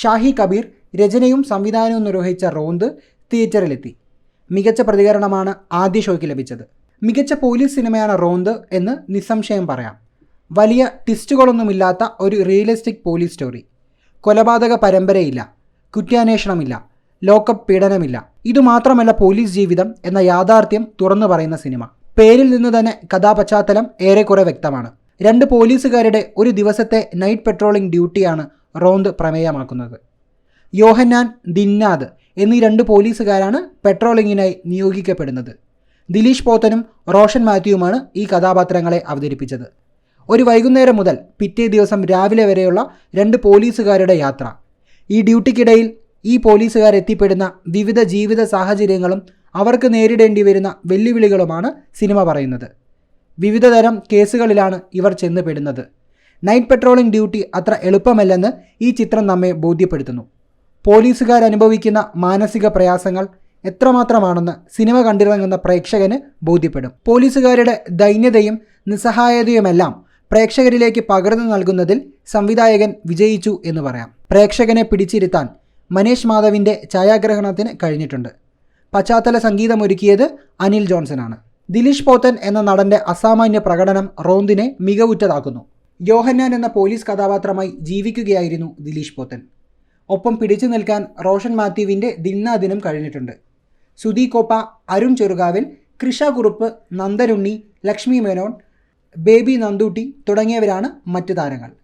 ഷാഹി കബീർ രചനയും സംവിധാനവും നിർവഹിച്ച റോന്ത് തിയേറ്ററിലെത്തി. മികച്ച പ്രതികരണമാണ് ആദ്യ ഷോയ്ക്ക് ലഭിച്ചത്. മികച്ച പോലീസ് സിനിമയാണ് റോന്ത് എന്ന് നിസ്സംശയം പറയാം. വലിയ ട്വിസ്റ്റുകളൊന്നുമില്ലാത്ത ഒരു റിയലിസ്റ്റിക് പോലീസ് സ്റ്റോറി. കൊലപാതക പരമ്പരയില്ല കുറ്റാന്വേഷണമില്ല ലോക്കപ്പ് പീഡനമില്ല. ഇതുമാത്രമല്ല പോലീസ് ജീവിതം എന്ന യാഥാർത്ഥ്യം തുറന്നു പറയുന്ന സിനിമ. പേരിൽ നിന്ന് തന്നെ കഥാപശ്ചാത്തലം ഏറെക്കുറെ വ്യക്തമാണ്. രണ്ട് പോലീസുകാരുടെ ഒരു ദിവസത്തെ നൈറ്റ് പെട്രോളിംഗ് ഡ്യൂട്ടിയാണ് റോന്ത് പ്രമേയമാക്കുന്നത്. യോഹന്നാൻ ദിന്നാദ് എന്നീ രണ്ട് പോലീസുകാരാണ് പെട്രോളിങ്ങിനായി നിയോഗിക്കപ്പെടുന്നത്. ദിലീഷ് പോത്തനും റോഷൻ മാത്യുവുമാണ് ഈ കഥാപാത്രങ്ങളെ അവതരിപ്പിച്ചത്. ഒരു വൈകുന്നേരം മുതൽ പിറ്റേ ദിവസം രാവിലെ വരെയുള്ള രണ്ട് പോലീസുകാരുടെ യാത്ര. ഈ ഡ്യൂട്ടിക്കിടയിൽ ഈ പോലീസുകാർ എത്തിപ്പെടുന്ന വിവിധ ജീവിത സാഹചര്യങ്ങളും അവർക്ക് നേരിടേണ്ടി വരുന്ന വെല്ലുവിളികളുമാണ് സിനിമ പറയുന്നത്. വിവിധതരം കേസുകളിലാണ് ഇവർ ചെന്ന് പെടുന്നത് നൈറ്റ് പെട്രോളിംഗ് ഡ്യൂട്ടി അത്ര എളുപ്പമല്ലെന്ന് ഈ ചിത്രം നമ്മെ ബോധ്യപ്പെടുത്തുന്നു. പോലീസുകാർ അനുഭവിക്കുന്ന മാനസിക പ്രയാസങ്ങൾ എത്രമാത്രമാണെന്ന് സിനിമ കണ്ടിറങ്ങുന്ന പ്രേക്ഷകന് ബോധ്യപ്പെടും. പോലീസുകാരുടെ ദൈന്യതയും നിസ്സഹായതയുമെല്ലാം പ്രേക്ഷകരിലേക്ക് പകർന്നു നൽകുന്നതിൽ സംവിധായകൻ വിജയിച്ചു എന്ന് പറയാം. പ്രേക്ഷകനെ പിടിച്ചിരുത്താൻ മനീഷ് മാധവിന്റെ ഛായാഗ്രഹണത്തിന് കഴിഞ്ഞിട്ടുണ്ട്. പശ്ചാത്തല സംഗീതമൊരുക്കിയത് അനിൽ ജോൺസനാണ്. ദിലീഷ് പോത്തൻ എന്ന നടന്റെ അസാമാന്യ പ്രകടനം റോന്തിനെ മികവുറ്റതാക്കുന്നു. യോഹന്നാൻ എന്ന പോലീസ് കഥാപാത്രമായി ജീവിക്കുകയായിരുന്നു ദിലീഷ് പോത്തൻ. ഒപ്പം പിടിച്ചു നിൽക്കാൻ റോഷൻ മാത്യുവിന്റെ ദിന്നാദിനം കഴിഞ്ഞിട്ടുണ്ട്. സുധി കോപ്പ അരുൺ ചെറുകാവൻ കൃഷ കുറുപ്പ് നന്ദനുണ്ണി ലക്ഷ്മി മേനോൻ ബേബി നന്ദൂട്ടി തുടങ്ങിയവരാണ് മറ്റു താരങ്ങൾ.